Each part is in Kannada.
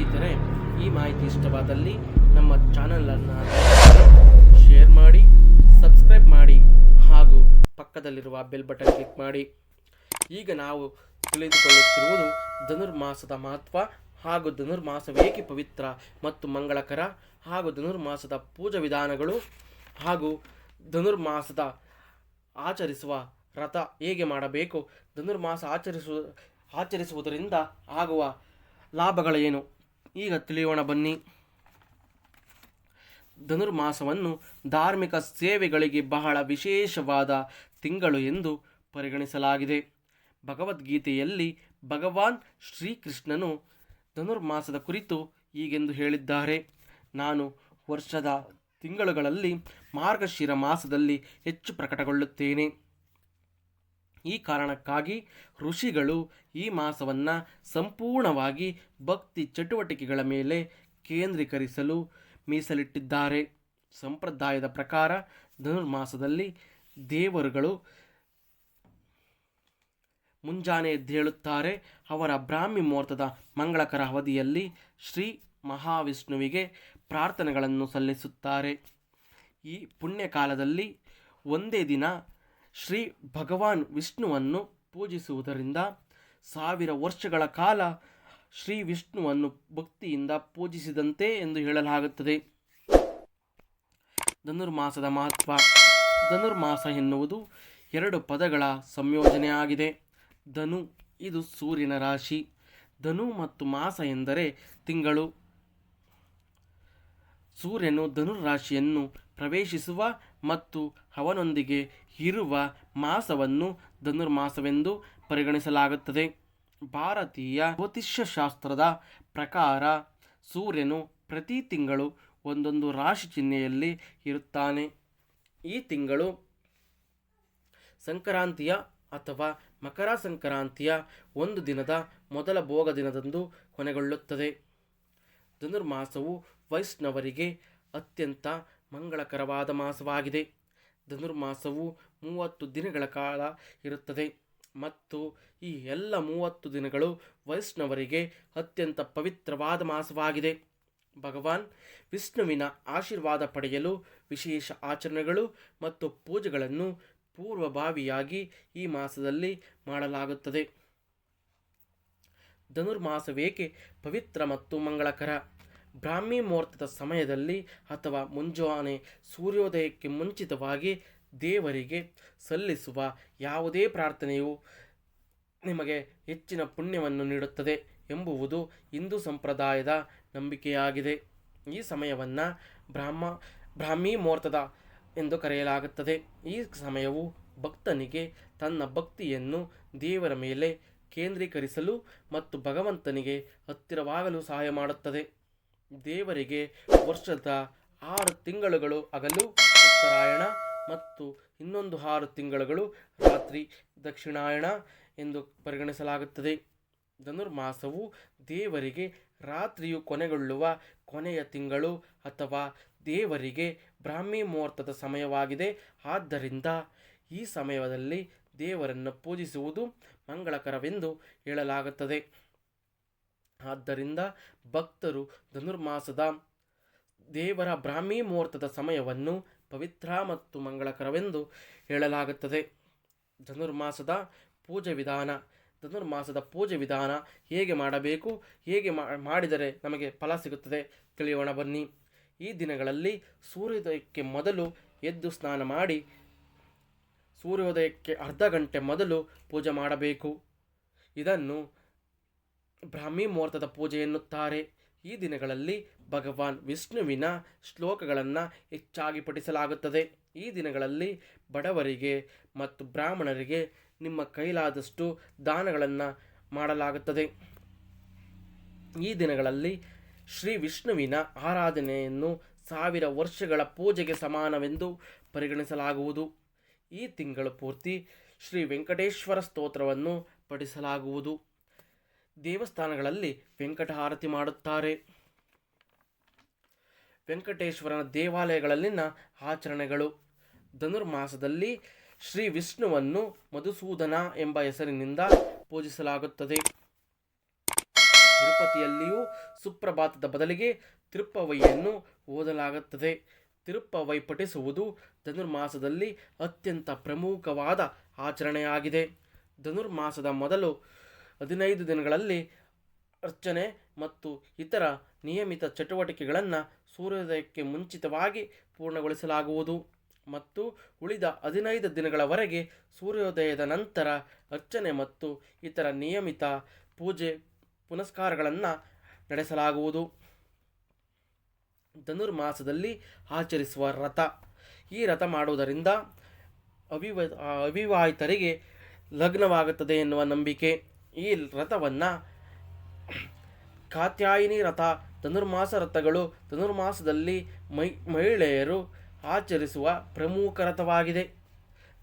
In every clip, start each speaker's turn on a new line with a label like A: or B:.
A: ಸ್ನೇಹಿತರೆ, ಈ ಮಾಹಿತಿ ಇಷ್ಟವಾದಲ್ಲಿ ನಮ್ಮ ಚಾನಲನ್ನು ಶೇರ್ ಮಾಡಿ, ಸಬ್ಸ್ಕ್ರೈಬ್ ಮಾಡಿ ಹಾಗೂ ಪಕ್ಕದಲ್ಲಿರುವ ಬೆಲ್ ಬಟನ್ ಕ್ಲಿಕ್ ಮಾಡಿ. ಈಗ ನಾವು ತಿಳಿದುಕೊಳ್ಳುತ್ತಿರುವುದು ಧನುರ್ಮಾಸದ ಮಹತ್ವ ಹಾಗೂ ಧನುರ್ಮಾಸವೇಕೆ ಪವಿತ್ರ ಮತ್ತು ಮಂಗಳಕರ ಹಾಗೂ ಧನುರ್ಮಾಸದ ಪೂಜಾ ವಿಧಾನಗಳು ಹಾಗೂ ಧನುರ್ಮಾಸದ ಆಚರಿಸುವ ರಥ ಹೇಗೆ ಮಾಡಬೇಕು, ಧನುರ್ಮಾಸ ಆಚರಿಸುವ ಆಚರಿಸುವುದರಿಂದ ಆಗುವ ಲಾಭಗಳೇನು? ಈಗ ತಿಳಿಯೋಣ ಬನ್ನಿ. ಧನುರ್ಮಾಸವನ್ನು ಧಾರ್ಮಿಕ ಸೇವೆಗಳಿಗೆ ಬಹಳ ವಿಶೇಷವಾದ ತಿಂಗಳು ಎಂದು ಪರಿಗಣಿಸಲಾಗಿದೆ. ಭಗವದ್ಗೀತೆಯಲ್ಲಿ ಭಗವಾನ್ ಶ್ರೀಕೃಷ್ಣನು ಧನುರ್ಮಾಸದ ಕುರಿತು ಹೀಗೆಂದು ಹೇಳಿದ್ದಾರೆ. ನಾನು ವರ್ಷದ ತಿಂಗಳುಗಳಲ್ಲಿ ಮಾರ್ಗಶಿರ ಮಾಸದಲ್ಲಿ ಹೆಚ್ಚು ಪ್ರಕಟಗೊಳ್ಳುತ್ತೇನೆ. ಈ ಕಾರಣಕ್ಕಾಗಿ ಋಷಿಗಳು ಈ ಮಾಸವನ್ನು ಸಂಪೂರ್ಣವಾಗಿ ಭಕ್ತಿ ಚಟುವಟಿಕೆಗಳ ಮೇಲೆ ಕೇಂದ್ರೀಕರಿಸಲು ಮೀಸಲಿಟ್ಟಿದ್ದಾರೆ. ಸಂಪ್ರದಾಯದ ಪ್ರಕಾರ ಧನುರ್ಮಾಸದಲ್ಲಿ ದೇವರುಗಳು ಮುಂಜಾನೆ ಎದ್ದೇಳುತ್ತಾರೆ. ಅವರ ಬ್ರಾಹ್ಮಿ ಮುಹೂರ್ತದ ಮಂಗಳಕರ ಅವಧಿಯಲ್ಲಿ ಶ್ರೀ ಮಹಾವಿಷ್ಣುವಿಗೆ ಪ್ರಾರ್ಥನೆಗಳನ್ನು ಸಲ್ಲಿಸುತ್ತಾರೆ. ಈ ಪುಣ್ಯಕಾಲದಲ್ಲಿ ಒಂದೇ ದಿನ ಶ್ರೀ ಭಗವಾನ್ ವಿಷ್ಣುವನ್ನು ಪೂಜಿಸುವುದರಿಂದ ಸಾವಿರ ವರ್ಷಗಳ ಕಾಲ ಶ್ರೀ ವಿಷ್ಣುವನ್ನು ಭಕ್ತಿಯಿಂದ ಪೂಜಿಸಿದಂತೆ ಎಂದು ಹೇಳಲಾಗುತ್ತದೆ. ಧನುರ್ಮಾಸದ ಮಹತ್ವ. ಧನುರ್ಮಾಸ ಎನ್ನುವುದು ಎರಡು ಪದಗಳ ಸಂಯೋಜನೆಯಾಗಿದೆ. ಧನು ಇದು ಸೂರ್ಯನ ರಾಶಿ. ಧನು ಮತ್ತು ಮಾಸ ಎಂದರೆ ತಿಂಗಳು. ಸೂರ್ಯನು ಧನುರಾಶಿಯನ್ನು ಪ್ರವೇಶಿಸುವ ಮತ್ತು ಅವನೊಂದಿಗೆ ಇರುವ ಮಾಸವನ್ನು ಧನುರ್ಮಾಸವೆಂದು ಪರಿಗಣಿಸಲಾಗುತ್ತದೆ. ಭಾರತೀಯ ಜ್ಯೋತಿಷ್ಯಶಾಸ್ತ್ರದ ಪ್ರಕಾರ ಸೂರ್ಯನು ಪ್ರತಿ ತಿಂಗಳು ಒಂದೊಂದು ರಾಶಿ ಚಿಹ್ನೆಯಲ್ಲಿ ಇರುತ್ತಾನೆ. ಈ ತಿಂಗಳು ಸಂಕ್ರಾಂತಿಯ ಅಥವಾ ಮಕರ ಸಂಕ್ರಾಂತಿಯ ಒಂದು ದಿನದ ಮೊದಲ ಭೋಗ ದಿನದಂದು ಕೊನೆಗೊಳ್ಳುತ್ತದೆ. ಧನುರ್ಮಾಸವು ವೈಷ್ಣವರಿಗೆ ಅತ್ಯಂತ ಮಂಗಳಕರವಾದ ಮಾಸವಾಗಿದೆ. ಧನುರ್ಮಾಸವು ಮೂವತ್ತು ದಿನಗಳ ಕಾಲ ಇರುತ್ತದೆ. ಮತ್ತು ಈ ಎಲ್ಲ ಮೂವತ್ತು ದಿನಗಳು ವೈಷ್ಣವರಿಗೆ ಅತ್ಯಂತ ಪವಿತ್ರವಾದ ಮಾಸವಾಗಿದೆ. ಭಗವಾನ್ ವಿಷ್ಣುವಿನ ಆಶೀರ್ವಾದ ಪಡೆಯಲು ವಿಶೇಷ ಆಚರಣೆಗಳು ಮತ್ತು ಪೂಜೆಗಳನ್ನು ಪೂರ್ವಭಾವಿಯಾಗಿ ಈ ಮಾಸದಲ್ಲಿ ಮಾಡಲಾಗುತ್ತದೆ. ಧನುರ್ಮಾಸವೇಕೆ ಪವಿತ್ರ ಮತ್ತು ಮಂಗಳಕರ? ಬ್ರಾಹ್ಮಿ ಮುಹೂರ್ತದ ಸಮಯದಲ್ಲಿ ಅಥವಾ ಮುಂಜಾನೆ ಸೂರ್ಯೋದಯಕ್ಕೆ ಮುಂಚಿತವಾಗಿ ದೇವರಿಗೆ ಸಲ್ಲಿಸುವ ಯಾವುದೇ ಪ್ರಾರ್ಥನೆಯು ನಿಮಗೆ ಹೆಚ್ಚಿನ ಪುಣ್ಯವನ್ನು ನೀಡುತ್ತದೆ ಎಂಬುವುದು ಹಿಂದೂ ಸಂಪ್ರದಾಯದ ನಂಬಿಕೆಯಾಗಿದೆ. ಈ ಸಮಯವನ್ನು ಬ್ರಾಹ್ಮ, ಬ್ರಾಹ್ಮಿ ಮುಹೂರ್ತದ ಎಂದು ಕರೆಯಲಾಗುತ್ತದೆ. ಈ ಸಮಯವು ಭಕ್ತನಿಗೆ ತನ್ನ ಭಕ್ತಿಯನ್ನು ದೇವರ ಮೇಲೆ ಕೇಂದ್ರೀಕರಿಸಲು ಮತ್ತು ಭಗವಂತನಿಗೆ ಹತ್ತಿರವಾಗಲು ಸಹಾಯ ಮಾಡುತ್ತದೆ. ದೇವರಿಗೆ ವರ್ಷದ ಆರು ತಿಂಗಳುಗಳು ಅಗಲು, ಉತ್ತರಾಯಣ ಮತ್ತು ಇನ್ನೊಂದು ಆರು ತಿಂಗಳುಗಳು ರಾತ್ರಿ ದಕ್ಷಿಣಾಯಣ ಎಂದು ಪರಿಗಣಿಸಲಾಗುತ್ತದೆ. ಧನುರ್ಮಾಸವು ದೇವರಿಗೆ ರಾತ್ರಿಯು ಕೊನೆಗೊಳ್ಳುವ ಕೊನೆಯ ತಿಂಗಳು ಅಥವಾ ದೇವರಿಗೆ ಬ್ರಾಹ್ಮಿ ಮುಹೂರ್ತದ ಸಮಯವಾಗಿದೆ. ಆದ್ದರಿಂದ ಈ ಸಮಯದಲ್ಲಿ ದೇವರನ್ನು ಪೂಜಿಸುವುದು ಮಂಗಳಕರವೆಂದು ಹೇಳಲಾಗುತ್ತದೆ. ಆದ್ದರಿಂದ ಭಕ್ತರು ಧನುರ್ಮಾಸದ ದೇವರ ಬ್ರಾಹ್ಮಿ ಮುಹೂರ್ತದ ಸಮಯವನ್ನು ಪವಿತ್ರ ಮತ್ತು ಮಂಗಳಕರವೆಂದು ಹೇಳಲಾಗುತ್ತದೆ. ಧನುರ್ಮಾಸದ ಪೂಜೆ ವಿಧಾನ, ಧನುರ್ಮಾಸದ ಪೂಜೆ ವಿಧಾನ ಹೇಗೆ ಮಾಡಬೇಕು, ಹೇಗೆ ಮಾಡಿದರೆ ನಮಗೆ ಫಲ ಸಿಗುತ್ತದೆ ತಿಳಿಯೋಣ ಬನ್ನಿ. ಈ ದಿನಗಳಲ್ಲಿ ಸೂರ್ಯೋದಯಕ್ಕೆ ಮೊದಲು ಎದ್ದು ಸ್ನಾನ ಮಾಡಿ, ಸೂರ್ಯೋದಯಕ್ಕೆ ಅರ್ಧ ಗಂಟೆ ಮೊದಲು ಪೂಜೆ ಮಾಡಬೇಕು. ಇದನ್ನು ಬ್ರಾಹ್ಮಿ ಮುಹೂರ್ತದ ಪೂಜೆ ಎನ್ನುತ್ತಾರೆ. ಈ ದಿನಗಳಲ್ಲಿ ಭಗವಾನ್ ವಿಷ್ಣುವಿನ ಶ್ಲೋಕಗಳನ್ನು ಹೆಚ್ಚಾಗಿ ಪಠಿಸಲಾಗುತ್ತದೆ ಈ ದಿನಗಳಲ್ಲಿ ಬಡವರಿಗೆ ಮತ್ತು ಬ್ರಾಹ್ಮಣರಿಗೆ ನಿಮ್ಮ ಕೈಲಾದಷ್ಟು ದಾನಗಳನ್ನು ಮಾಡಲಾಗುತ್ತದೆ. ಈ ದಿನಗಳಲ್ಲಿ ಶ್ರೀ ವಿಷ್ಣುವಿನ ಆರಾಧನೆಯನ್ನು ಸಾವಿರ ವರ್ಷಗಳ ಪೂಜೆಗೆ ಸಮಾನವೆಂದು ಪರಿಗಣಿಸಲಾಗುವುದು. ಈ ತಿಂಗಳು ಪೂರ್ತಿ ಶ್ರೀ ವೆಂಕಟೇಶ್ವರ ಸ್ತೋತ್ರವನ್ನು ಪಠಿಸಲಾಗುವುದು. ದೇವಸ್ಥಾನಗಳಲ್ಲಿ ವೆಂಕಟಹಾರತಿ ಮಾಡುತ್ತಾರೆ. ವೆಂಕಟೇಶ್ವರನ ದೇವಾಲಯಗಳಲ್ಲಿನ ಆಚರಣೆಗಳು. ಧನುರ್ಮಾಸದಲ್ಲಿ ಶ್ರೀ ವಿಷ್ಣುವನ್ನು ಮಧುಸೂದನ ಎಂಬ ಹೆಸರಿನಿಂದ ಪೂಜಿಸಲಾಗುತ್ತದೆ. ತಿರುಪತಿ ತಿರುಪತಿಯಲ್ಲಿಯೂ ಸುಪ್ರಭಾತದ ಬದಲಿಗೆ ತಿರುಪ್ಪವೈಯನ್ನು ಓದಲಾಗುತ್ತದೆ. ತಿರುಪ್ಪವೈ ಪಠಿಸುವುದು ಧನುರ್ಮಾಸದಲ್ಲಿ ಅತ್ಯಂತ ಪ್ರಮುಖವಾದ ಆಚರಣೆಯಾಗಿದೆ. ಧನುರ್ಮಾಸದ ಮೊದಲು ಹದಿನೈದು ದಿನಗಳಲ್ಲಿ ಅರ್ಚನೆ ಮತ್ತು ಇತರ ನಿಯಮಿತ ಚಟುವಟಿಕೆಗಳನ್ನು ಸೂರ್ಯೋದಯಕ್ಕೆ ಮುಂಚಿತವಾಗಿ ಪೂರ್ಣಗೊಳಿಸಲಾಗುವುದು. ಮತ್ತು ಉಳಿದ ಹದಿನೈದು ದಿನಗಳವರೆಗೆ ಸೂರ್ಯೋದಯದ ನಂತರ ಅರ್ಚನೆ ಮತ್ತು ಇತರ ನಿಯಮಿತ ಪೂಜೆ ಪುನಸ್ಕಾರಗಳನ್ನು ನಡೆಸಲಾಗುವುದು. ಧನುರ್ಮಾಸದಲ್ಲಿ ಆಚರಿಸುವ ರಥ. ಈ ರಥ ಮಾಡುವುದರಿಂದ ಅವಿವ, ಅವಿವಾಹಿತರಿಗೆ ಲಗ್ನವಾಗುತ್ತದೆ ಎನ್ನುವ ನಂಬಿಕೆ. ಈ ರಥವನ್ನು ಕಾತ್ಯಾಯಿನಿ ರಥ, ಧನುರ್ಮಾಸ ರಥಗಳು, ಧನುರ್ಮಾಸದಲ್ಲಿ ಮೈ, ಮಹಿಳೆಯರು ಆಚರಿಸುವ ಪ್ರಮುಖ ರಥವಾಗಿದೆ.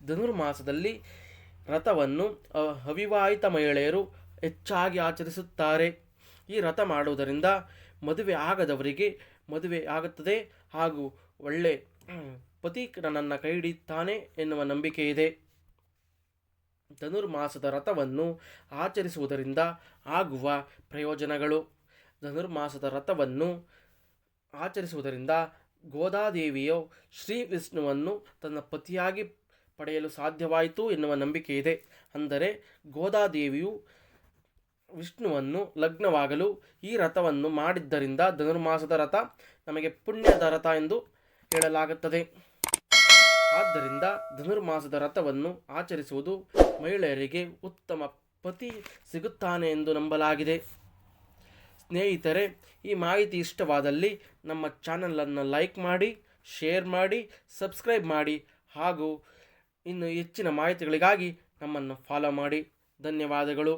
A: ಧನುರ್ಮಾಸದಲ್ಲಿ ರಥವನ್ನು ಅವಿವಾಹಿತ ಮಹಿಳೆಯರು ಹೆಚ್ಚಾಗಿ ಆಚರಿಸುತ್ತಾರೆ. ಈ ರಥ ಮಾಡುವುದರಿಂದ ಮದುವೆ ಆಗದವರಿಗೆ ಮದುವೆ ಆಗುತ್ತದೆ ಹಾಗೂ ಒಳ್ಳೆ ಪತಿ ನನ್ನನ್ನು ಕೈ ಹಿಡಿಯುತ್ತಾನೆ ಎನ್ನುವ ನಂಬಿಕೆ ಇದೆ. ಧನುರ್ಮಾಸದ ರಥವನ್ನು ಆಚರಿಸುವುದರಿಂದ ಆಗುವ ಪ್ರಯೋಜನಗಳು. ಧನುರ್ಮಾಸದ ರಥವನ್ನು ಆಚರಿಸುವುದರಿಂದ ಗೋದಾದೇವಿಯು ಶ್ರೀ ವಿಷ್ಣುವನ್ನು ತನ್ನ ಪತಿಯಾಗಿ ಪಡೆಯಲು ಸಾಧ್ಯವಾಯಿತು ಎನ್ನುವ ನಂಬಿಕೆ ಇದೆ. ಅಂದರೆ ಗೋದಾದೇವಿಯು ವಿಷ್ಣುವನ್ನು ಲಗ್ನವಾಗಲು ಈ ರಥವನ್ನು ಮಾಡಿದ್ದರಿಂದ ಧನುರ್ಮಾಸದ ರಥ ನಮಗೆ ಪುಣ್ಯದ ರಥ ಎಂದು ಹೇಳಲಾಗುತ್ತದೆ. ಆದ್ದರಿಂದ ಧನುರ್ಮಾಸದ ರಥವನ್ನು ಆಚರಿಸುವುದು ಮಹಿಳೆಯರಿಗೆ ಉತ್ತಮ ಪತಿ ಸಿಗುತ್ತಾನೆ ಎಂದು ನಂಬಲಾಗಿದೆ. ಸ್ನೇಹಿತರೆ, ಈ ಮಾಹಿತಿ ಇಷ್ಟವಾದಲ್ಲಿ ನಮ್ಮ ಚಾನಲನ್ನು ಲೈಕ್ ಮಾಡಿ, ಶೇರ್ ಮಾಡಿ, ಸಬ್ಸ್ಕ್ರೈಬ್ ಮಾಡಿ ಹಾಗೂ ಇನ್ನು ಹೆಚ್ಚಿನ ಮಾಹಿತಿಗಳಿಗಾಗಿ ನಮ್ಮನ್ನು ಫಾಲೋ ಮಾಡಿ. ಧನ್ಯವಾದಗಳು.